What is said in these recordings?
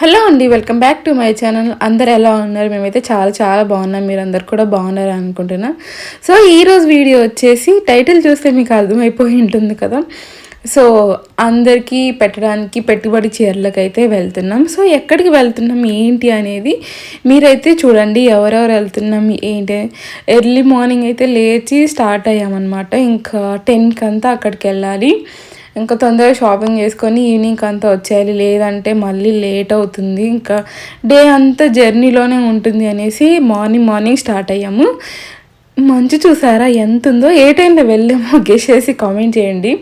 Hello అండి welcome back to my channel. అందరు ఎలా ఉన్నారు? మేమైతే చాలా చాలా బాగున్నాం. మీరు అందరు కూడా బాగున్నారు అనుకుంటున్నా. సో ఈరోజు వీడియో వచ్చేసి టైటిల్ చూస్తే మీకు అర్థమైపోయి ఉంటుంది కదా. సో అందరికీ పెట్టడానికి పెట్టుబడి చీరలకైతే వెళ్తున్నాం. సో ఎక్కడికి వెళ్తున్నాం? ఏంటి అనేది మీరైతే చూడండి. ఎవరెవరు వెళ్తున్నాం? ఏంటి? ఎర్లీ మార్నింగ్ అయితే లేచి స్టార్ట్ అయ్యామన్నమాట. ఇంకా టెన్కి అంతా అక్కడికి వెళ్ళాలి. ఇంకా తొందరగా షాపింగ్ చేసుకొని ఈవినింగ్ అంతా వచ్చేయాలి. లేదంటే మళ్ళీ లేట్ అవుతుంది. ఇంకా డే అంతా జర్నీలోనే ఉంటుంది అనేసి మార్నింగ్ మార్నింగ్ స్టార్ట్ అయ్యాము. మంచు చూసారా? ఎంత ఉందో ఏ టైంలో వెళ్ళామో గెస్ చేసి కామెంట్ చేయండి.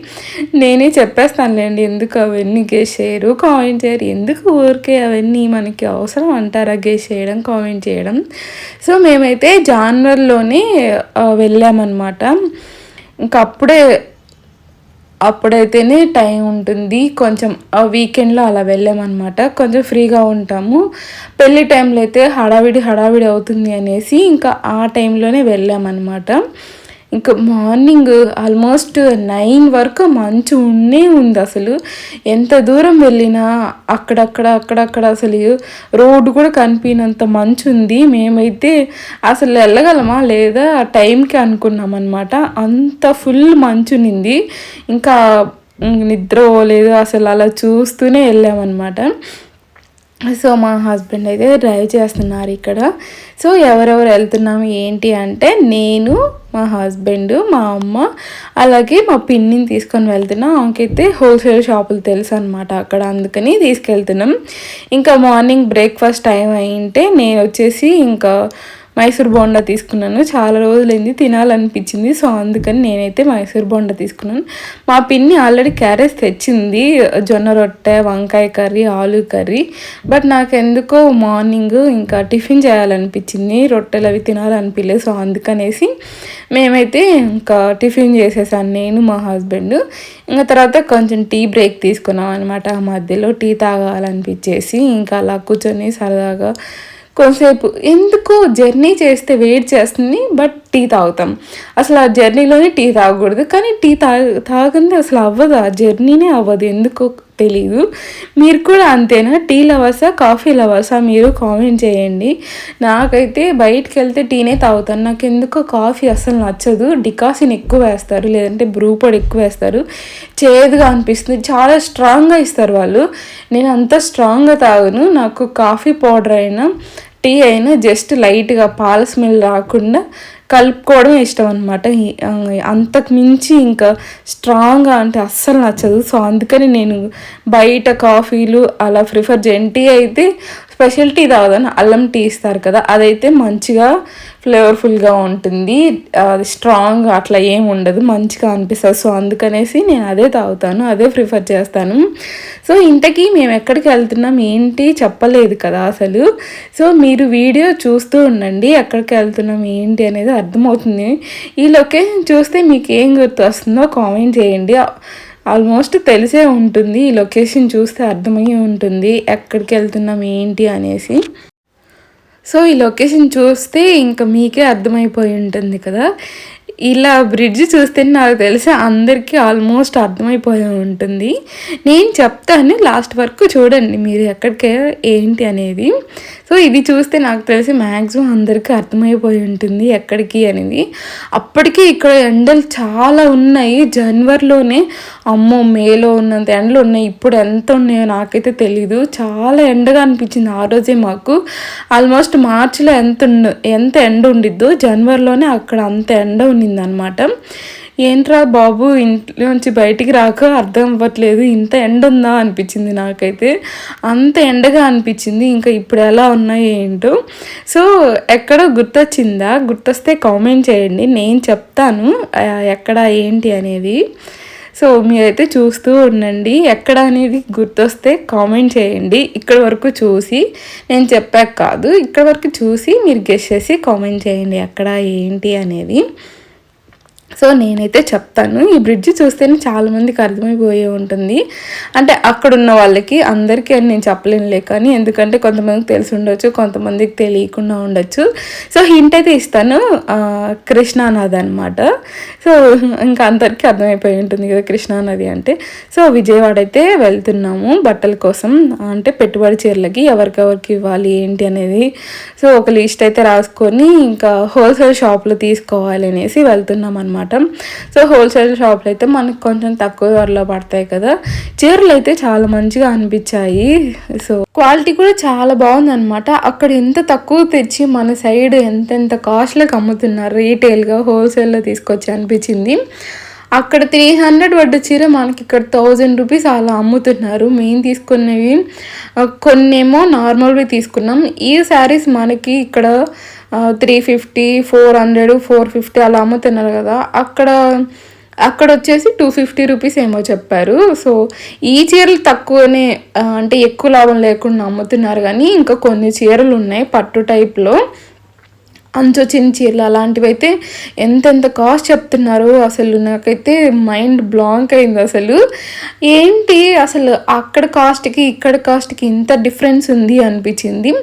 నేనే చెప్పేస్తానులేండి. ఎందుకు అవన్నీ గెస్ చేయరు? కామెంట్ చేయరు. ఎందుకు ఊరికే అవన్నీ మనకి అవసరం అంటారా? గెస్ చేయడం కామెంట్ చేయడం. సో మేమైతే జాన్వర్లోనే వెళ్ళామన్నమాట. ఇంకా అప్పుడే అప్పుడైతేనే టైం ఉంటుంది. కొంచెం వీకెండ్లో అలా వెళ్ళామన్నమాట. కొంచెం ఫ్రీగా ఉంటాము. పెళ్ళి టైంలో అయితే హడావిడి హడావిడి అవుతుంది అనేసి ఇంకా ఆ టైంలోనే వెళ్ళామన్నమాట. ఇంకా మార్నింగ్ ఆల్మోస్ట్ నైన్ వరకు మంచు ఉండే ఉంది అసలు. ఎంత దూరం వెళ్ళినా అక్కడక్కడ అక్కడక్కడ అసలు రోడ్డు కూడా కనిపినంత మంచు ఉంది. మేమైతే అసలు వెళ్ళగలమా లేదా టైంకి అనుకున్నాం అనమాట అంత ఫుల్ మంచు నింది. ఇంకా నిద్ర పోలేదు. అసలు అలా చూస్తూనే వెళ్ళామన్నమాట. సో మా హస్బెండ్ అయితే డ్రైవ్ చేస్తున్నారు ఇక్కడ. సో ఎవరెవరు వెళ్తున్నాము ఏంటి అంటే నేను మా హస్బెండ్ మా అమ్మ అలాగే మా పిన్నిని తీసుకొని వెళ్తున్నాం. ఆమెకైతే హోల్సేల్ షాపులు తెలుసు అనమాట అక్కడ. అందుకని తీసుకెళ్తున్నాం. ఇంకా మార్నింగ్ బ్రేక్ఫాస్ట్ టైం అయింటే నేను వచ్చేసి ఇంకా మైసూర్ బోండా తీసుకున్నాను. చాలా రోజులైంది తినాలనిపించింది. సో అందుకని నేనైతే మైసూర్ బోండా తీసుకున్నాను. మా పిన్ని ఆల్రెడీ క్యారెట్స్ తెచ్చింది. జొన్న రొట్టె వంకాయ కర్రీ ఆలు కర్రీ. బట్ నాకు ఎందుకో మార్నింగ్ ఇంకా టిఫిన్ చేయాలనిపించింది. రొట్టెలు అవి తినాలనిపించలేదు సో అందుకనేసి మేమైతే ఇంకా టిఫిన్ చేసేసాను. నేను మా హస్బెండ్. ఇంకా తర్వాత కొంచెం టీ బ్రేక్ తీసుకున్నాం అనమాట ఆ మధ్యలో టీ తాగాలనిపించేసి ఇంకా అలా కూర్చొని సరదాగా కొంతసేపు. ఎందుకు జర్నీ చేస్తే వెయిట్ చేస్తుంది బట్ టీ తాగుతాం. అసలు ఆ జర్నీలోనే టీ తాగకూడదు. కానీ టీ తాగ తాగింది అసలు అవ్వదు. ఆ జర్నీనే అవ్వదు. ఎందుకో తెలీదు. మీరు కూడా అంతేనా? టీ లవర్సా కాఫీ లవర్సా? మీరు కామెంట్ చేయండి. నాకైతే బయటికి వెళ్తే టీనే తాగుతాను. నాకు ఎందుకో కాఫీ అసలు నచ్చదు. డికాసిన్ ఎక్కువ వేస్తారు. లేదంటే బ్రూ ఎక్కువ వేస్తారు. చేదుగా అనిపిస్తుంది. చాలా స్ట్రాంగ్గా ఇస్తారు వాళ్ళు. నేను అంత స్ట్రాంగ్గా తాగను. నాకు కాఫీ పౌడర్ అయినా టీ అయినా జస్ట్ లైట్గా పాల స్మెల్ రాకుండా కలుపుకోవడం ఇష్టం అనమాట అంతకు మించి ఇంకా స్ట్రాంగ్గా అంటే అస్సలు నచ్చదు. సో అందుకని నేను బయట కాఫీలు అలా ప్రిఫర్ చేయను టీ అయితే స్పెషల్ టీ తాగుదాను అల్లం టీ ఇస్తారు కదా అదైతే మంచిగా ఫ్లేవర్ఫుల్గా ఉంటుంది. అది స్ట్రాంగ్ అట్లా ఏం ఉండదు మంచిగా అనిపిస్తుంది. సో అందుకనేసి నేను అదే తాగుతాను అదే ప్రిఫర్ చేస్తాను. సో ఇంతకీ మేము ఎక్కడికి వెళ్తున్నాం ఏంటి చెప్పలేదు కదా అసలు. సో మీరు వీడియో చూస్తూ ఉండండి ఎక్కడికి వెళ్తున్నాం ఏంటి అనేది అర్థమవుతుంది. ఈ లొకేషన్ చూస్తే మీకు ఏం గుర్తు వస్తుందో కామెంట్ చేయండి. ఆల్మోస్ట్ తెలిసే ఉంటుంది ఈ లొకేషన్ చూస్తే అర్థమయ్యే ఉంటుంది ఎక్కడికి వెళ్తున్నాం ఏంటి అనేసి. సో ఈ లొకేషన్ చూస్తే ఇంకా మీకే అర్థమైపోయి ఉంటుంది కదా. ఇలా బ్రిడ్జ్ చూస్తే నాకు తెలిసి అందరికీ ఆల్మోస్ట్ అర్థమైపోయి ఉంటుంది. నేను చెప్తాను లాస్ట్ వరకు చూడండి మీరు ఎక్కడికే ఏంటి అనేది. సో ఇది చూస్తే నాకు తెలిసి మ్యాక్సిమం అందరికీ అర్థమైపోయి ఉంటుంది ఎక్కడికి అనేది. అప్పటికే ఇక్కడ ఎండలు చాలా ఉన్నాయి. జనవరిలోనే అమ్మో మేలో ఉన్నంత ఎండలు ఉన్నాయి. ఇప్పుడు ఎంత ఉన్నాయో నాకైతే తెలీదు. చాలా ఎండగా అనిపించింది ఆ రోజే మాకు. ఆల్మోస్ట్ మార్చిలో ఎంత ఎంత ఎండ ఉండిద్దో జనవరిలోనే అక్కడ అంత ఎండ ఉంది అనమాట ఏంట్రా బాబు ఇంట్లోంచి బయటికి రాక అర్థం అవ్వట్లేదు ఇంత ఎండ ఉందా? అనిపించింది నాకైతే. అంత ఎండగా అనిపించింది ఇంకా ఇప్పుడు ఎలా ఉన్నాయి ఏంటో? సో ఎక్కడ గుర్తొచ్చిందా? గుర్తొస్తే కామెంట్ చేయండి నేను చెప్తాను ఎక్కడ ఏంటి అనేది. సో మీరైతే చూస్తూ ఉండండి ఎక్కడ అనేది గుర్తొస్తే కామెంట్ చేయండి ఇక్కడ వరకు చూసి. నేను చెప్పాక కాదు ఇక్కడ వరకు చూసి మీరు గెస్ట్ చేసి కామెంట్ చేయండి ఎక్కడ ఏంటి అనేది. సో నేనైతే చెప్తాను. ఈ బ్రిడ్జ్ చూస్తేనే చాలామందికి అర్థమైపోయే ఉంటుంది. అంటే అక్కడ ఉన్న వాళ్ళకి అందరికీ అని నేను చెప్పలేనులే కానీ ఎందుకంటే కొంతమందికి తెలిసి ఉండొచ్చు కొంతమందికి తెలియకుండా ఉండొచ్చు. సో హింట్ అయితే ఇస్తాను. కృష్ణానది అనమాట సో ఇంకా అందరికీ అర్థమైపోయి ఉంటుంది కదా కృష్ణానది అంటే. సో విజయవాడ అయితే వెళ్తున్నాము బట్టల కోసం. అంటే పెట్టుబడి చీరలకి ఎవరికెవరికి ఇవ్వాలి ఏంటి అనేది. సో ఒక లిస్ట్ అయితే రాసుకొని ఇంకా హోల్సేల్ షాప్లో తీసుకోవాలి అనేసి వెళ్తున్నాం అనమాట అనమాట సో హోల్సేల్ షాప్లో అయితే మనకు కొంచెం తక్కువ ధరలో పడతాయి కదా. చీరలు అయితే చాలా మంచిగా అనిపించాయి. సో క్వాలిటీ కూడా చాలా బాగుంది అనమాట అక్కడ ఎంత తక్కువ తెచ్చి మన సైడ్ ఎంతెంత కాస్ట్లకు అమ్ముతున్నారు రీటైల్గా హోల్సేల్లో తీసుకొచ్చి అనిపించింది. అక్కడ త్రీ హండ్రెడ్ పడ్డ చీర మనకి ఇక్కడ థౌజండ్ రూపీస్ అలా అమ్ముతున్నారు. మేము తీసుకున్నవి కొన్నేమో నార్మల్వి తీసుకున్నాం. ఈ శారీస్ మనకి ఇక్కడ three fifty four hundred four fifty అలా అమ్ముతున్నారు కదా. అక్కడ అక్కడ వచ్చేసి టూ ఫిఫ్టీ రూపీస్ ఏమో చెప్పారు. సో ఈ చీరలు తక్కువనే అంటే ఎక్కువ లాభం లేకుండా అమ్ముతున్నారు. కానీ ఇంకా కొన్ని చీరలు ఉన్నాయి పట్టు టైప్లో అంచు చీరలు అలాంటివి అయితే ఎంతెంత కాస్ట్ చెప్తున్నారో అసలు నాకైతే మైండ్ బ్లాంక్ అయింది అసలు. ఏంటి అసలు అక్కడ కాస్ట్కి ఇక్కడ కాస్ట్కి ఇంత డిఫరెన్స్ ఉంది అనిపించింది.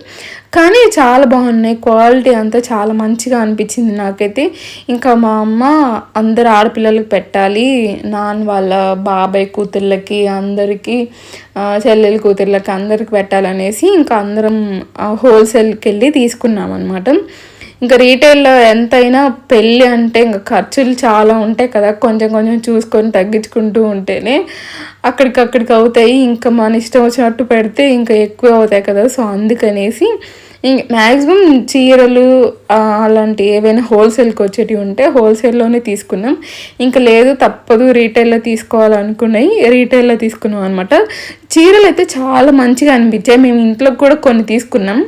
కానీ చాలా బాగున్నాయి క్వాలిటీ అంతా చాలా మంచిగా అనిపించింది నాకైతే. ఇంకా మా అమ్మ అందరు ఆడపిల్లలకి పెట్టాలి నాన్న వాళ్ళ బాబాయ్ కూతుర్లకి అందరికీ చెల్లెల కూతుర్లకి అందరికి పెట్టాలనేసి ఇంకా అందరం హోల్సేల్కి వెళ్ళి తీసుకున్నాం అనమాట ఇంకా రీటైల్లో ఎంతైనా పెళ్ళి అంటే ఇంకా ఖర్చులు చాలా ఉంటాయి కదా. కొంచెం కొంచెం చూసుకొని తగ్గించుకుంటూ ఉంటేనే అక్కడికక్కడికి అవుతాయి. ఇంకా మన ఇష్టం వచ్చినట్టు పెడితే ఇంకా ఎక్కువ అవుతాయి కదా. సో అందుకనేసి మ్యాక్సిమం చీరలు అలాంటి ఏవైనా హోల్సేల్కి వచ్చేటివి ఉంటే హోల్సేల్లోనే తీసుకున్నాం. ఇంకా లేదు తప్పదు రీటైల్లో తీసుకోవాలనుకున్నాయి. రీటైల్లో తీసుకున్నాం అనమాట చీరలు అయితే చాలా మంచిగా అనిపించాయి. మేము ఇంట్లో కూడా కొన్ని తీసుకున్నాం.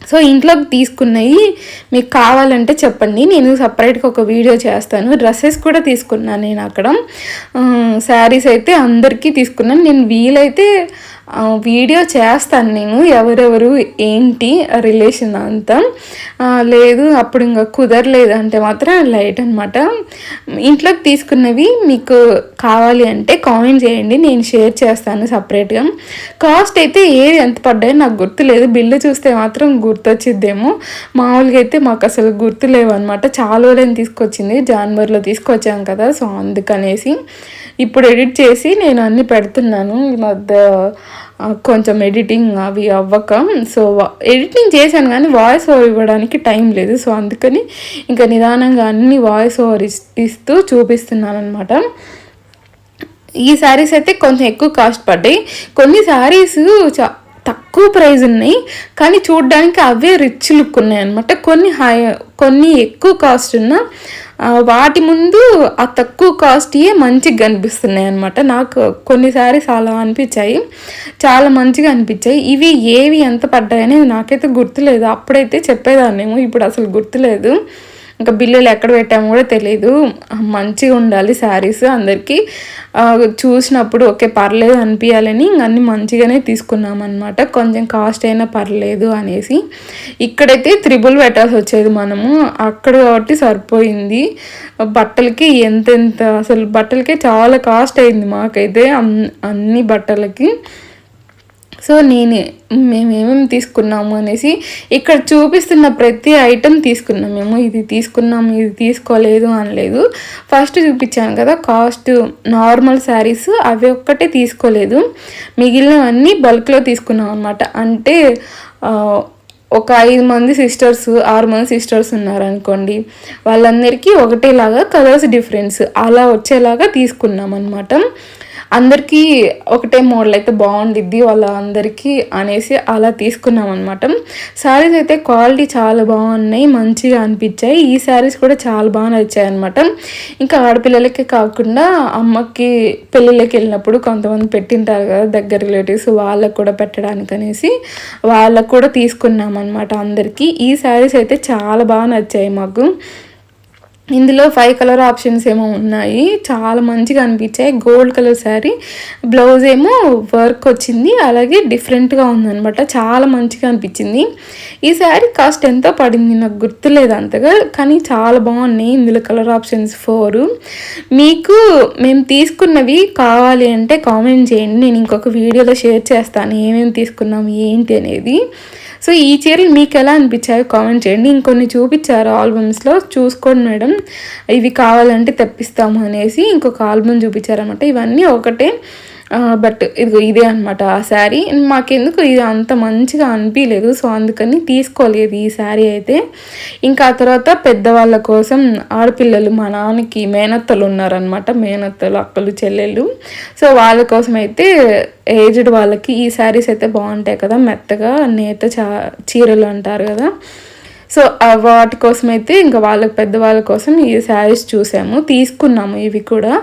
సో ఇంట్లోకి తీసుకున్నవి మీకు కావాలంటే చెప్పండి. నేను సపరేట్గా ఒక వీడియో చేస్తాను. డ్రెస్సెస్ కూడా తీసుకున్నాను నేను అక్కడ. శారీస్ అయితే అందరికీ తీసుకున్నాను. నేను వీలైతే వీడియో చేస్తాను నేను. ఎవరెవరు ఏంటి రిలేషన్ అంతా. లేదు అప్పుడు ఇంకా కుదరలేదు అంటే మాత్రం లైట్ అనమాట ఇంట్లోకి తీసుకున్నవి మీకు కావాలి అంటే కామెంట్ చేయండి. నేను షేర్ చేస్తాను సపరేట్గా కాస్ట్ అయితే ఏది ఎంత పడ్డాయో నాకు గుర్తులేదు. బిల్లు చూస్తే మాత్రం గుర్తొచ్చిద్దేమో. మామూలుగా అయితే మాకు అసలు గుర్తులేవు అనమాట చాలా రోజులు తీసుకొచ్చింది. జాన్వర్లో తీసుకొచ్చాం కదా సో అందుకనేసి. ఇప్పుడు ఎడిట్ చేసి నేను అన్ని పెడుతున్నాను. ఈ మధ్య కొంచెం ఎడిటింగ్ అవి అవ్వక సో ఎడిటింగ్ చేశాను కానీ వాయిస్ ఓవర్ ఇవ్వడానికి టైం లేదు. సో అందుకని ఇంకా నిదానంగా అన్ని వాయిస్ ఓవర్ ఇస్తూ చూపిస్తున్నాను అనమాట ఈ శారీస్ అయితే కొంచెం ఎక్కువ కాస్ట్ పడ్డాయి. కొన్ని శారీస్ చా తక్కువ ప్రైజ్ ఉన్నాయి. కానీ చూడడానికి అవే రిచ్ లుక్ ఉన్నాయి అనమాట కొన్ని హై కొన్ని ఎక్కువ కాస్ట్ ఉన్న వాటి ముందు ఆ తక్కువ కాస్ట్యే మంచిగా కనిపిస్తున్నాయి అనమాట నాకు కొన్ని సారీస్ అలా అనిపించాయి. చాలా మంచిగా అనిపించాయి. ఇవి ఏవి ఎంత పడ్డాయనేది నాకైతే గుర్తులేదు. అప్పుడైతే చెప్పేదాన్నేమో ఇప్పుడు అసలు గుర్తులేదు. ఇంకా బిల్లులు ఎక్కడ పెట్టామో కూడా తెలియదు మంచిగా ఉండాలి శారీస్ అందరికీ. చూసినప్పుడు ఓకే పర్లేదు అనిపించాలని ఇంక అన్ని మంచిగానే తీసుకున్నాం అనమాట కొంచెం కాస్ట్ అయినా పర్లేదు అనేసి. ఇక్కడైతే త్రిబుల్ పెట్టాల్సి వచ్చేది మనము. అక్కడ కాబట్టి సరిపోయింది. బట్టలకి ఎంతెంత అసలు బట్టలకే చాలా కాస్ట్ అయింది మాకైతే. అన్ని బట్టలకి. సో నేనే మేమేమేమి తీసుకున్నాము అనేసి ఇక్కడ చూపిస్తున్న ప్రతి ఐటెం తీసుకున్నాం మేము. ఇది తీసుకున్నాము ఇది తీసుకోలేదు అనలేదు. ఫస్ట్ చూపించాను కదా కాస్ట్ నార్మల్ శారీస్ అవి ఒక్కటే తీసుకోలేదు. మిగిలినవన్నీ బల్క్లో తీసుకున్నాం అనమాట అంటే ఒక ఐదు మంది సిస్టర్స్ ఆరు మంది సిస్టర్స్ ఉన్నారనుకోండి వాళ్ళందరికీ ఒకటేలాగా కలర్స్ డిఫరెన్స్ అలా వచ్చేలాగా తీసుకున్నాం అనమాట అందరికీ ఒకటే మోడల్ అయితే బాగుండిద్ది వాళ్ళ అందరికీ అనేసి అలా తీసుకున్నాం అనమాట శారీస్ అయితే క్వాలిటీ చాలా బాగున్నాయి మంచిగా అనిపించాయి. ఈ శారీస్ కూడా చాలా బాగా నచ్చాయి అనమాట ఇంకా ఆడపిల్లలకే కాకుండా అమ్మకి పెళ్ళిళ్ళకి వెళ్ళినప్పుడు కొంతమంది పెట్టింటారు కదా దగ్గర రిలేటివ్స్ వాళ్ళకు కూడా పెట్టడానికి అనేసి వాళ్ళకు కూడా తీసుకున్నాం అనమాట అందరికీ. ఈ శారీస్ అయితే చాలా బాగా నచ్చాయి మాకు. ఇందులో ఫైవ్ కలర్ ఆప్షన్స్ ఏమో ఉన్నాయి. చాలా మంచిగా అనిపించాయి. గోల్డ్ కలర్ శారీ బ్లౌజ్ ఏమో వర్క్ వచ్చింది. అలాగే డిఫరెంట్గా ఉందనమాట చాలా మంచిగా అనిపించింది. ఈ శారీ కాస్ట్ ఎంతో పడింది నాకు గుర్తులేదు అంతగా కానీ చాలా బాగున్నాయి ఇందులో కలర్ ఆప్షన్స్ ఫోర్ మీకు మేము తీసుకున్నవి కావాలి అంటే కామెంట్ చేయండి. నేను ఇంకొక వీడియోలో షేర్ చేస్తాను. ఏమేమి తీసుకున్నాం ఏంటి అనేది. సో ఈ చీరలు మీకు ఎలా అనిపించాయో కామెంట్ చేయండి. ఇంకొన్ని చూపించారు ఆల్బమ్స్లో చూసుకోండి మేడం. ఇవి కావాలంటే తెప్పిస్తాము అనేసి ఇంకొక ఆల్బమ్ చూపించారనమాట ఇవన్నీ ఒకటే. బట్ ఇదిగో ఇదే అనమాట ఆ శారీ. మాకెందుకు ఇది అంత మంచిగా అనిపించలేదు సో అందుకని తీసుకోలేదు ఈ శారీ అయితే. ఇంకా ఆ తర్వాత పెద్దవాళ్ళ కోసం ఆడపిల్లలు మా నాన్నకి మేనత్తలు ఉన్నారనమాట మేనత్తలు అక్కలు చెల్లెళ్ళు. సో వాళ్ళ కోసం అయితే ఏజ్డ్ వాళ్ళకి ఈ శారీస్ అయితే బాగుంటాయి కదా మెత్తగా నేత చా చీరలు అంటారు కదా. సో వాటి కోసం అయితే ఇంకా వాళ్ళ పెద్దవాళ్ళ కోసం ఈ శారీస్ చూసాము తీసుకున్నాము ఇవి కూడా.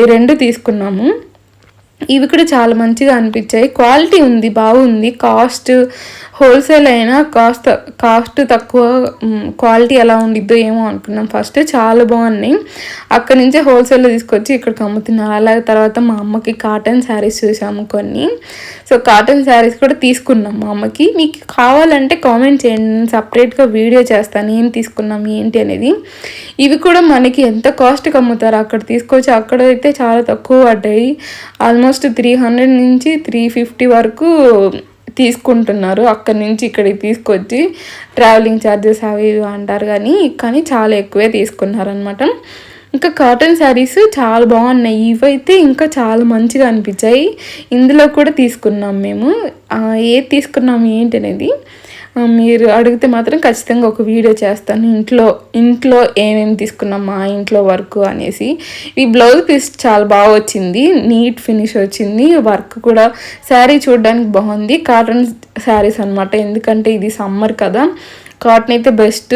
ఈ రెండు తీసుకున్నాము. ఇవి కూడా చాలా మంచిగా అనిపించాయి. క్వాలిటీ ఉంది బాగుంది. కాస్ట్ హోల్సేల్ అయినా కాస్ట్ కాస్ట్ తక్కువ క్వాలిటీ ఎలా ఉండిద్దో ఏమో అనుకున్నాం. ఫస్ట్ చాలా బాగున్నాయి. అక్కడ నుంచే హోల్సేల్లో తీసుకొచ్చి ఇక్కడికి అమ్ముతున్నారు అలాగే తర్వాత మా అమ్మకి కాటన్ శారీస్ చూసాము కొన్ని. సో కాటన్ శారీస్ కూడా తీసుకున్నాం మా అమ్మకి. మీకు కావాలంటే కామెంట్ చేయండి. నేను సపరేట్గా వీడియో చేస్తాను ఏం తీసుకున్నాం ఏంటి అనేది. ఇవి కూడా మనకి ఎంత కాస్ట్కి అమ్ముతారు? అక్కడ తీసుకొచ్చి అక్కడ అయితే చాలా తక్కువ పడ్డాయి. ఆల్మోస్ట్ త్రీ హండ్రెడ్ నుంచి త్రీ ఫిఫ్టీ వరకు తీసుకుంటున్నారు. అక్కడి నుంచి ఇక్కడికి తీసుకొచ్చి ట్రావెలింగ్ ఛార్జెస్ అవి ఇవి అంటారు కానీ కానీ చాలా ఎక్కువే తీసుకున్నారనమాట ఇంకా కాటన్ శారీస్ చాలా బాగున్నాయి. ఇవైతే ఇంకా చాలా మంచిగా అనిపించాయి. ఇందులో కూడా తీసుకున్నాం మేము. ఏది తీసుకున్నాం ఏంటి అనేది మీరు అడిగితే మాత్రం ఖచ్చితంగా ఒక వీడియో చేస్తాను. ఇంట్లో ఇంట్లో ఏమేమి తీసుకున్నాం మా ఇంట్లో వర్క్ అనేసి. ఈ బ్లౌజ్ పీస్ చాలా బాగా వచ్చింది. నీట్ ఫినిష్ వచ్చింది. వర్క్ కూడా శారీ చూడడానికి బాగుంది. కాటన్ శారీస్ అనమాట ఎందుకంటే ఇది సమ్మర్ కదా. కాటన్ అయితే బెస్ట్.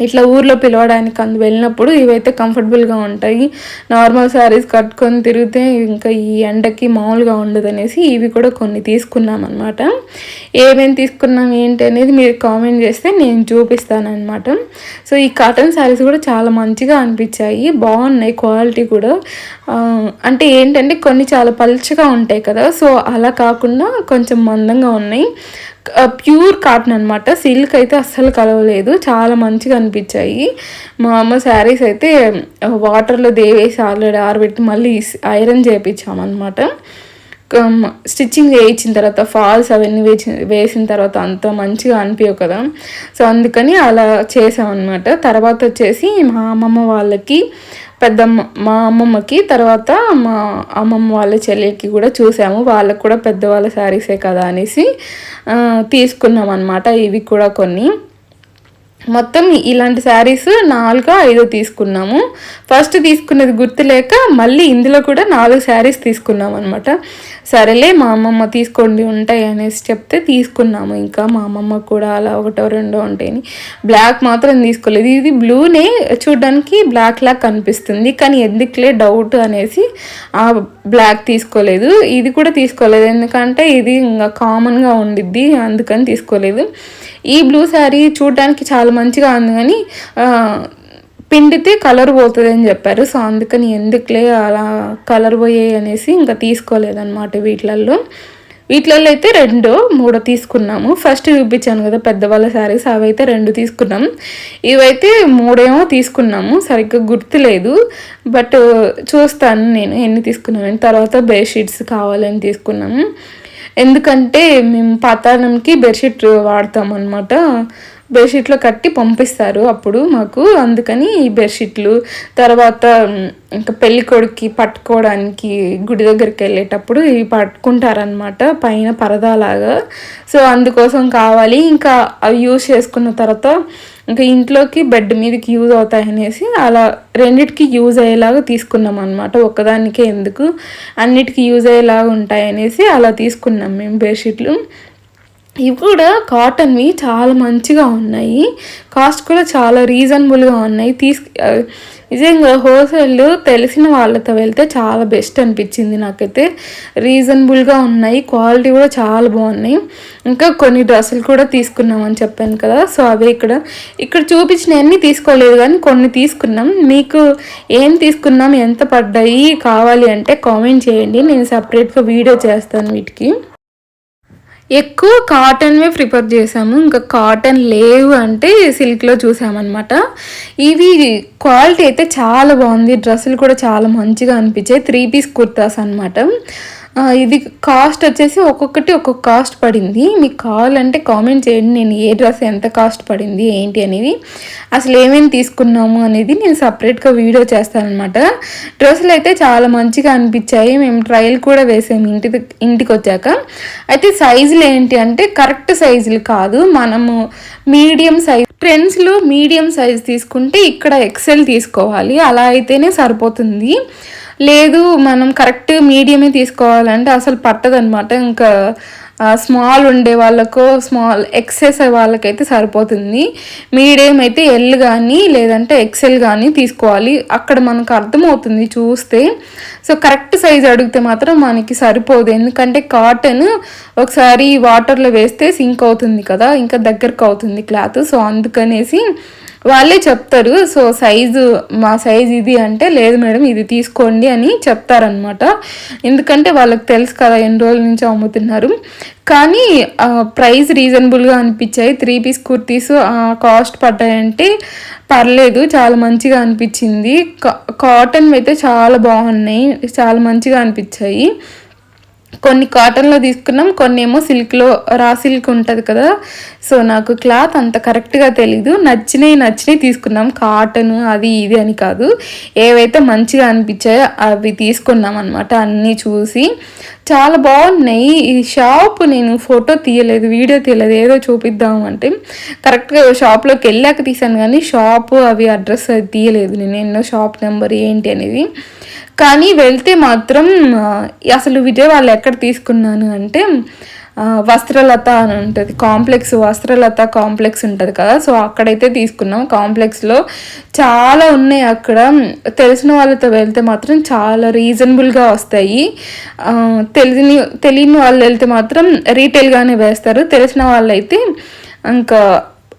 ఇట్లా ఊర్లో పిలవడానికి అందు వెళ్ళినప్పుడు ఇవైతే కంఫర్టబుల్గా ఉంటాయి. నార్మల్ శారీస్ కట్టుకొని తిరిగితే ఇంకా ఈ ఎండకి మామూలుగా ఉండదు అనేసి ఇవి కూడా కొన్ని తీసుకున్నాం అనమాట ఏమేమి తీసుకున్నాం ఏంటి అనేది మీరు కామెంట్ చేస్తే నేను చూపిస్తానమాట సో ఈ కాటన్ శారీస్ కూడా చాలా మంచిగా అనిపించాయి. బాగున్నాయి క్వాలిటీ కూడా. అంటే ఏంటంటే కొన్ని చాలా పలుచగా ఉంటాయి కదా. సో అలా కాకుండా కొంచెం మందంగా ఉన్నాయి. ప్యూర్ కాటన్ అనమాట సిల్క్ అయితే అస్సలు కలవలేదు. చాలా మంచిగా అనిపించాయి. మా అమ్మ శారీస్ అయితే వాటర్లో దేవేసి ఆల్రెడీ ఆరబెట్టి మళ్ళీ ఐరన్ చేయించామన్నమాట స్టిచ్చింగ్ వేయించిన తర్వాత ఫాల్స్ అవన్నీ వేసి వేసిన తర్వాత అంత మంచిగా అనిపించవు కదా. సో అందుకని అలా చేసామన్నమాట తర్వాత వచ్చేసి మా అమ్మమ్మ వాళ్ళకి పెద్దమ్మ మా అమ్మమ్మకి తర్వాత మా అమ్మమ్మ వాళ్ళ చెల్లికి కూడా చూసాము. వాళ్ళకు కూడా పెద్దవాళ్ళ శారీసే కదా అనేసి తీసుకున్నాం అనమాట ఇవి కూడా కొన్ని. మొత్తం ఇలాంటి శారీస్ నాలుగో ఐదో తీసుకున్నాము. ఫస్ట్ తీసుకున్నది గుర్తులేక మళ్ళీ ఇందులో కూడా నాలుగు శారీస్ తీసుకున్నాం అనమాట సరేలే మా అమ్మమ్మ తీసుకోండి ఉంటాయి అనేసి చెప్తే తీసుకున్నాము. ఇంకా మా అమ్మమ్మ కూడా అలా ఒకటో రెండో ఉంటాయని. బ్లాక్ మాత్రం తీసుకోలేదు. ఇది బ్లూనే చూడడానికి బ్లాక్ లాగా కనిపిస్తుంది. కానీ ఎందుకులే డౌట్ అనేసి ఆ బ్లాక్ తీసుకోలేదు. ఇది కూడా తీసుకోలేదు. ఎందుకంటే ఇది ఇంకా కామన్గా ఉండిద్ది. అందుకని తీసుకోలేదు. ఈ బ్లూ శారీ చూడడానికి చాలా మంచిగా ఉంది కానీ పిండితే కలర్ పోతుంది అని చెప్పారు. సో అందుకని ఎందుకులే అలా కలర్ పోయాయి అనేసి ఇంకా తీసుకోలేదన్నమాట వీటిలల్లో. వీటిలలో అయితే రెండు మూడో తీసుకున్నాము. ఫస్ట్ చూపించాను కదా పెద్దవాళ్ళ శారీస్ అవి అయితే రెండు తీసుకున్నాం. ఇవైతే మూడేమో తీసుకున్నాము. సరిగ్గా గుర్తులేదు. బట్ చూస్తాను నేను ఎన్ని తీసుకున్నాను తర్వాత బెడ్షీట్స్ కావాలని తీసుకున్నాము. ఎందుకంటే మేము పాతాళంకి బెడ్షీట్ వాడతాం అనమాట బెడ్షీట్లో కట్టి పంపిస్తారు అప్పుడు మాకు. అందుకని ఈ బెడ్షీట్లు తర్వాత ఇంకా పెళ్ళి కొడుక్కి పట్టుకోవడానికి గుడి దగ్గరికి వెళ్ళేటప్పుడు ఇవి పట్టుకుంటారనమాట పైన పరదాలాగా. సో అందుకోసం కావాలి. ఇంకా అవి యూజ్ చేసుకున్న తర్వాత ఇంకా ఇంట్లోకి బెడ్ మీదకి యూజ్ అవుతాయి అనేసి అలా రెండిటికి యూజ్ అయ్యేలాగా తీసుకున్నాం అనమాట ఒక్కదానికే ఎందుకు? అన్నిటికీ యూజ్ అయ్యేలాగా ఉంటాయి అనేసి అలా తీసుకున్నాం మేము బెడ్షీట్లు. ఇవి కూడా కాటన్వి చాలా మంచిగా ఉన్నాయి. కాస్ట్ కూడా చాలా రీజనబుల్గా ఉన్నాయి. తీసు నిజంగా హోల్సేల్ తెలిసిన వాళ్ళతో వెళ్తే చాలా బెస్ట్ అనిపించింది నాకైతే. రీజనబుల్గా ఉన్నాయి. క్వాలిటీ కూడా చాలా బాగున్నాయి. ఇంకా కొన్ని డ్రెస్సులు కూడా తీసుకున్నామని చెప్పాను కదా సో అవే ఇక్కడ. ఇక్కడ చూపించినవన్నీ తీసుకోలేదు కానీ కొన్ని తీసుకున్నాం. మీకు ఏం తీసుకున్నాం ఎంత పడ్డాయి కావాలి అంటే కామెంట్ చేయండి. నేను సపరేట్గా వీడియో చేస్తాను వీటికి. ఎక్కువ కాటన్వే ప్రిఫర్ చేసాము ఇంకా కాటన్ లేవు అంటే సిల్క్లో చూసామన్నమాట. ఇవి క్వాలిటీ అయితే చాలా బాగుంది. డ్రెస్సులు కూడా చాలా మంచిగా అనిపించాయి. త్రీ పీస్ కుర్తాస్ అనమాట ఇది కాస్ట్ వచ్చేసి ఒక్కొక్కటి ఒక్కొక్క కాస్ట్ పడింది. మీకు కావాలంటే కామెంట్ చేయండి. నేను ఏ డ్రెస్ ఎంత కాస్ట్ పడింది ఏంటి అనేది. అసలు ఏమేమి తీసుకున్నాము అనేది నేను సపరేట్గా వీడియో చేస్తానమాట డ్రెస్సులు అయితే చాలా మంచిగా అనిపించాయి. మేము ట్రయల్ కూడా వేసాము ఇంటి ఇంటికి వచ్చాక. అయితే సైజులు ఏంటి అంటే కరెక్ట్ సైజులు కాదు. మనము మీడియం సైజ్ ట్రెండ్స్లో మీడియం సైజ్ తీసుకుంటే ఇక్కడ ఎక్సెల్ తీసుకోవాలి. అలా అయితేనే సరిపోతుంది. లేదు మనం కరెక్ట్ మీడియమే తీసుకోవాలంటే అసలు పట్టదనమాట ఇంకా స్మాల్ ఉండే వాళ్ళకు స్మాల్ ఎక్సెస్ వాళ్ళకైతే సరిపోతుంది. మీడియం అయితే ఎల్ కానీ లేదంటే ఎక్సెల్ కానీ తీసుకోవాలి. అక్కడ మనకు అర్థమవుతుంది చూస్తే. సో కరెక్ట్ సైజ్ అడిగితే మాత్రం మనకి సరిపోదు. ఎందుకంటే కాటన్ ఒకసారి వాటర్లో వేస్తే సింక్ అవుతుంది కదా ఇంకా దగ్గరకు అవుతుంది క్లాత్ సో అందుకనేసి వాళ్ళే చెప్తారు. సో సైజు మా సైజ్ ఇది అంటే లేదు మేడం ఇది తీసుకోండి అని చెప్తారనమాట ఎందుకంటే వాళ్ళకి తెలుసు కదా ఎన్ని రోజుల నుంచి అమ్ముతున్నారు. కానీ ప్రైస్ రీజనబుల్గా అనిపించాయి. త్రీ పీస్ కుర్తీస్ కాస్ట్ పడ్డాయంటే పర్లేదు చాలా మంచిగా అనిపించింది. కాటన్ అయితే చాలా బాగున్నాయి. చాలా మంచిగా అనిపించాయి. కొన్ని కాటన్లో తీసుకున్నాం కొన్ని ఏమో సిల్క్లో రా సిల్క్ ఉంటుంది కదా. సో నాకు క్లాత్ అంత కరెక్ట్గా తెలీదు. నచ్చినవి నచ్చినవి తీసుకున్నాం. కాటన్ అది ఇది అని కాదు. ఏవైతే మంచిగా అనిపించాయో అవి తీసుకున్నాం అనమాట అన్నీ చూసి. చాలా బాగున్నాయి. ఈ షాప్ నేను ఫోటో తీయలేదు వీడియో తీయలేదు ఏదో చూపిద్దాం అంటే. కరెక్ట్గా షాప్లోకి వెళ్ళాక తీసాను కానీ షాపు అవి అడ్రస్ అది తీయలేదు. నేను ఎన్నో షాప్ నెంబర్ ఏంటి అనేది. కానీ వెళ్తే మాత్రం అసలు విజయవాడ ఎక్కడ తీసుకున్నాను అంటే వస్త్రలత అని ఉంటుంది. కాంప్లెక్స్ వస్త్రలత కాంప్లెక్స్ ఉంటుంది కదా. సో అక్కడైతే తీసుకున్నాం. కాంప్లెక్స్లో చాలా ఉన్నాయి అక్కడ. తెలిసిన వాళ్ళతో వెళ్తే మాత్రం చాలా రీజనబుల్గా వస్తాయి. తెలియని తెలియని వాళ్ళు వెళ్తే మాత్రం రీటైల్గానే వేస్తారు. తెలిసిన వాళ్ళైతే ఇంకా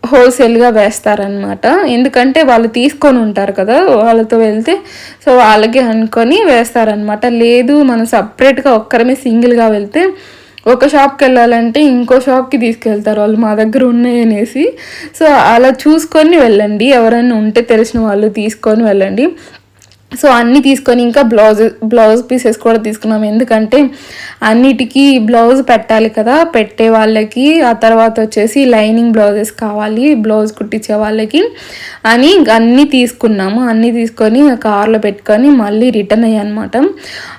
హోల్సేల్గా వేస్తారనమాట ఎందుకంటే వాళ్ళు తీసుకొని ఉంటారు కదా వాళ్ళతో వెళ్తే సో వాళ్ళకి అనుకొని వేస్తారనమాట లేదు మనం సపరేట్గా ఒక్కరమే సింగిల్గా వెళ్తే ఒక షాప్కి వెళ్ళాలంటే ఇంకో షాప్కి తీసుకెళ్తారు వాళ్ళు మా దగ్గర ఉన్నాయనేసి సో అలా చూసుకొని వెళ్ళండి. ఎవరైనా ఉంటే తెలిసిన వాళ్ళు తీసుకొని వెళ్ళండి. సో అన్నీ తీసుకొని ఇంకా బ్లౌజ్ బ్లౌజ్ పీసెస్ కూడా తీసుకున్నాం. ఎందుకంటే అన్నిటికీ బ్లౌజ్ పెట్టాలి కదా. పెట్టే వాళ్ళకి ఆ తర్వాత వచ్చేసి లైనింగ్ బ్లౌజెస్ కావాలి బ్లౌజ్ కుట్టించే వాళ్ళకి అని అన్నీ తీసుకున్నాము. అన్నీ తీసుకొని కార్లో పెట్టుకొని మళ్ళీ రిటర్న్ అయ్యానమాట.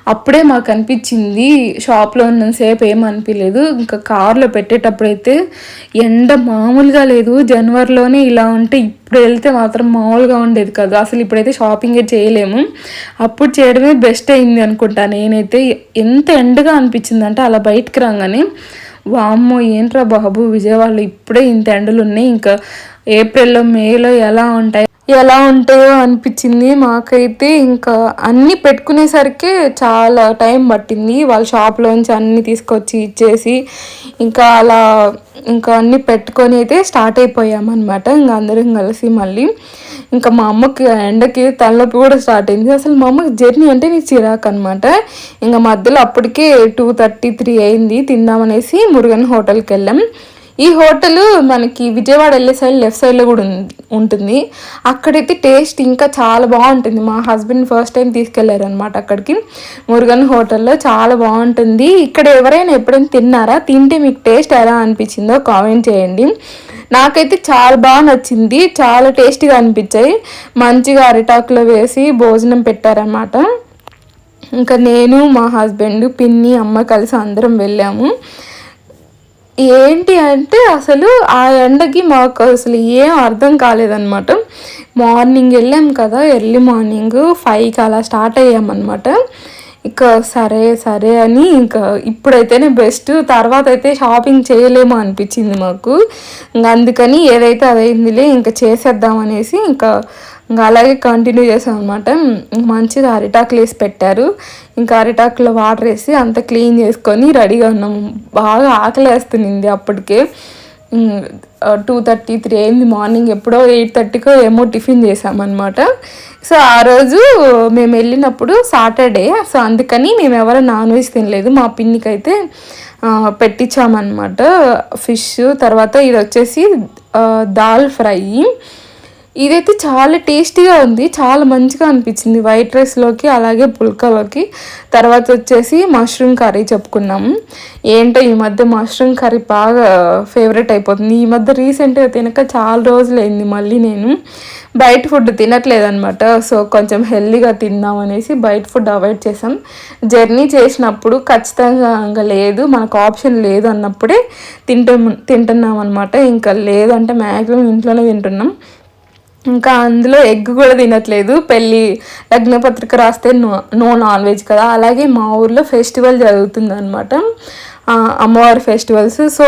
అప్పుడే మాకు అనిపించింది షాప్లో ఉన్నంతసేపు ఏం అనిపించలేదు ఇంకా కార్లో పెట్టేటప్పుడైతే ఎండ మామూలుగా లేదు. జనవరిలోనే ఇలా ఉంటే ఇప్పుడు వెళ్తే మాత్రం మామూలుగా ఉండేది కాదు. అసలు ఇప్పుడైతే షాపింగే చేయలేము. అప్పుడు చేయడమే బెస్ట్ అయింది అనుకుంటా నేనైతే. ఎంత ఎండగా అనిపించింది అంటే అలా బయటకు రాగానే వామ్మో ఏంట్రా బాబు విజయవాడలో ఇప్పుడే ఇంత ఎండలు ఉన్నాయి ఇంకా ఏప్రిల్లో మేలో ఎలా ఉంటాయి? ఎలా ఉంటాయో అనిపించింది. మాకైతే ఇంకా అన్నీ పెట్టుకునేసరికి చాలా టైం పట్టింది. వాళ్ళ షాప్లోంచి అన్నీ తీసుకొచ్చి ఇచ్చేసి ఇంకా అలా ఇంకా అన్నీ పెట్టుకొని అయితే స్టార్ట్ అయిపోయామన్నమాట ఇంకా అందరం కలిసి మళ్ళీ ఇంకా మా అమ్మకి ఎండకి తలనొప్పి కూడా స్టార్ట్ అయింది. అసలు మా అమ్మకి జర్నీ అంటే నీ చిరాకు అనమాట ఇంకా మధ్యలో అప్పటికే టూ థర్టీ త్రీ అయింది తిందామనేసి మురుగన్ హోటల్కి వెళ్ళాం. ఈ హోటల్ మనకి విజయవాడ వెళ్ళే సైడ్ లెఫ్ట్ సైడ్లో కూడా ఉంటుంది. అక్కడైతే టేస్ట్ ఇంకా చాలా బాగుంటుంది. మా హస్బెండ్ ఫస్ట్ టైం తీసుకెళ్ళారు అనమాట అక్కడికి. మురుగన్ హోటల్లో చాలా బాగుంటుంది. ఇక్కడ ఎవరైనా ఎప్పుడైనా తిన్నారా? తింటే మీకు టేస్ట్ ఎలా అనిపించిందో కామెంట్ చేయండి. నాకైతే చాలా బాగా నచ్చింది. చాలా టేస్టీగా అనిపించాయి. మంచిగా అరిటాకులో వేసి భోజనం పెట్టారన్నమాట. ఇంకా నేను మా హస్బెండ్ పిన్ని అమ్మ కలిసి అందరం వెళ్ళాము. ఏంటి అంటే అసలు ఆ ఎండకి మాకు అసలు ఏం అర్థం కాలేదన్నమాట. మార్నింగ్ వెళ్ళాం కదా ఎర్లీ మార్నింగ్ ఫైవ్కి అలా స్టార్ట్ అయ్యామన్నమాట. ఇంకా సరే సరే అని ఇంకా ఇప్పుడైతేనే బెస్ట్. తర్వాత అయితే షాపింగ్ చేయలేమో అనిపించింది మాకు. ఇంకా అందుకని ఏదైతే అదైందిలే ఇంకా చేసేద్దాం అనేసి ఇంకా ఇంకా అలాగే కంటిన్యూ చేసాం అనమాట మంచిగా అరిటాకులు వేసి పెట్టారు. ఇంకా అరిటాకులో వాటర్ వేసి అంత క్లీన్ చేసుకొని రెడీగా ఉన్నాము బాగా ఆకలి వేస్తుంది అప్పటికే. టూ థర్టీ త్రీ అయింది మార్నింగ్ ఎప్పుడో ఎయిట్ థర్టీకో ఏమో టిఫిన్ చేసామన్నమాట సో ఆ రోజు మేము వెళ్ళినప్పుడు సాటర్డే సో అందుకని మేము ఎవరు నాన్ వెజ్ తినలేదు. మా పిన్నికి అయితే పెట్టించామన్నమాట. ఫిష్ తర్వాత ఇది వచ్చేసి దాల్ ఫ్రై. ఇదైతే చాలా టేస్టీగా ఉంది చాలా మంచిగా అనిపించింది. వైట్ రైస్లోకి అలాగే పుల్కలోకి. తర్వాత వచ్చేసి మష్రూమ్ కర్రీ చెప్పుకున్నాము ఏంటో ఈ మధ్య మష్రూమ్ కర్రీ బాగా ఫేవరెట్ అయిపోతుంది. ఈ మధ్య రీసెంట్గా తినక చాలా రోజులు అయింది మళ్ళీ నేను. బయట ఫుడ్ తినట్లేదనమాట సో కొంచెం హెల్దీగా తిందాం అనేసి బయట ఫుడ్ అవాయిడ్ చేసాం జర్నీ చేసినప్పుడు ఖచ్చితంగా లేదు మనకు ఆప్షన్ లేదు అన్నప్పుడే తింటాం తింటున్నాం అనమాట ఇంకా లేదంటే మ్యాక్సిమం ఇంట్లోనే తింటున్నాం. ఇంకా అందులో ఎగ్ కూడా తినట్లేదు. పెళ్ళి లగ్నపత్రిక రాస్తే నో నో నాన్ వెజ్ కదా. అలాగే మా ఊర్లో ఫెస్టివల్ జరుగుతుందనమాట అమ్మవారి ఫెస్టివల్స్. సో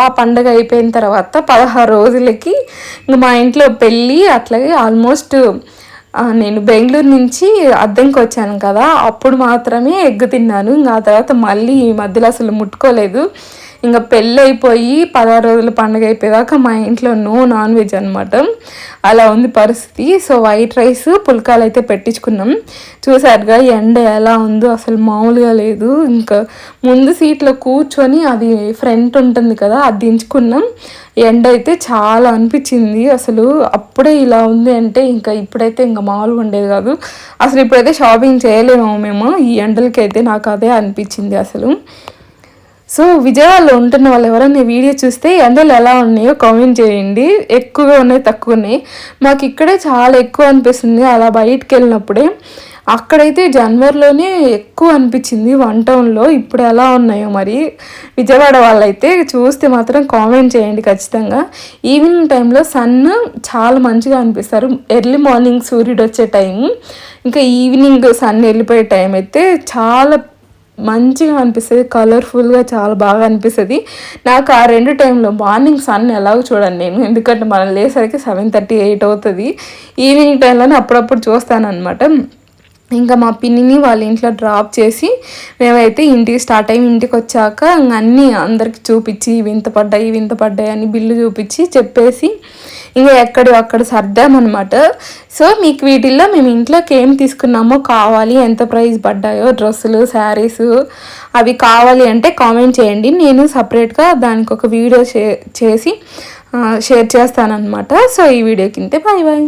ఆ పండగ అయిపోయిన తర్వాత పదహారు రోజులకి ఇంకా మా ఇంట్లో పెళ్ళి అట్లాగే ఆల్మోస్ట్ నేను బెంగళూరు నుంచి అద్దెంకి వచ్చాను కదా. అప్పుడు మాత్రమే ఎగ్ తిన్నాను. ఇంకా ఆ తర్వాత మళ్ళీ ఈ మధ్యలో అసలు ముట్టుకోలేదు. ఇంకా పెళ్ళి అయిపోయి పదహారు రోజుల పండుగ అయిపోయేదాకా మా ఇంట్లో నో నాన్ వెజ్ అనమాట అలా ఉంది పరిస్థితి. సో వైట్ రైస్ పుల్కాలు అయితే పెట్టించుకున్నాం. చూసారుగా ఎండ ఎలా ఉందో అసలు మామూలుగా లేదు. ఇంకా ముందు సీట్లో కూర్చొని అది ఫ్రంట్ ఉంటుంది కదా అది దించుకున్నాం. ఎండ అయితే చాలా అనిపించింది అసలు. అప్పుడే ఇలా ఉంది అంటే ఇంకా ఇప్పుడైతే ఇంకా మామూలుగా ఉండేది కాదు. అసలు ఇప్పుడైతే షాపింగ్ చేయలేము మేము. ఈ ఎండలకైతే నాకు అదే అనిపించింది అసలు. సో విజయవాడలో ఉంటున్న వాళ్ళు ఎవరైనా వీడియో చూస్తే ఎండలు ఎలా ఉన్నాయో కామెంట్ చేయండి. ఎక్కువగా ఉన్నాయి తక్కువ ఉన్నాయి. మాకు ఇక్కడే చాలా ఎక్కువ అనిపిస్తుంది. అలా బయటికి వెళ్ళినప్పుడే అక్కడైతే జనవరిలోనే ఎక్కువ అనిపించింది వన్ టౌన్లో ఇప్పుడు ఎలా ఉన్నాయో మరి విజయవాడ వాళ్ళైతే చూస్తే మాత్రం కామెంట్ చేయండి ఖచ్చితంగా. ఈవినింగ్ టైంలో సన్ చాలా మంచిగా అనిపిస్తారు. ఎర్లీ మార్నింగ్ సూర్యుడు వచ్చే టైం ఇంకా ఈవినింగ్ సన్ వెళ్ళిపోయే టైం అయితే చాలా మంచిగా అనిపిస్తుంది కలర్ఫుల్గా చాలా బాగా అనిపిస్తుంది. నాకు ఆ రెండు టైంలో మార్నింగ్ సన్ ఎలాగో చూడండి నేను ఎందుకంటే మనం లేసరికి సెవెన్ థర్టీ ఎయిట్ అవుతుంది ఈవినింగ్ టైంలోనే అప్పుడప్పుడు చూస్తాను అనమాట ఇంకా మా పిన్నిని వాళ్ళ ఇంట్లో డ్రాప్ చేసి మేమైతే ఇంటికి స్టార్ట్ అయ్యి ఇంటికి వచ్చాక అన్నీ అందరికి చూపించి వింత పడ్డాయి వింత పడ్డాయి అని బిల్లు చూపించి చెప్పేసి ఇంకా ఎక్కడ అక్కడ సర్దామన్నమాట. సో మీకు వీటిల్లో మేము ఇంట్లోకి ఏం తీసుకున్నామో కావాలి ఎంత ప్రైస్ పడ్డాయో డ్రెస్సులు శారీస్ అవి కావాలి అంటే కామెంట్ చేయండి. నేను సపరేట్గా దానికి ఒక వీడియో చేసి షేర్ చేస్తానన్నమాట. సో ఈ వీడియో కింద బాయ్ బాయ్.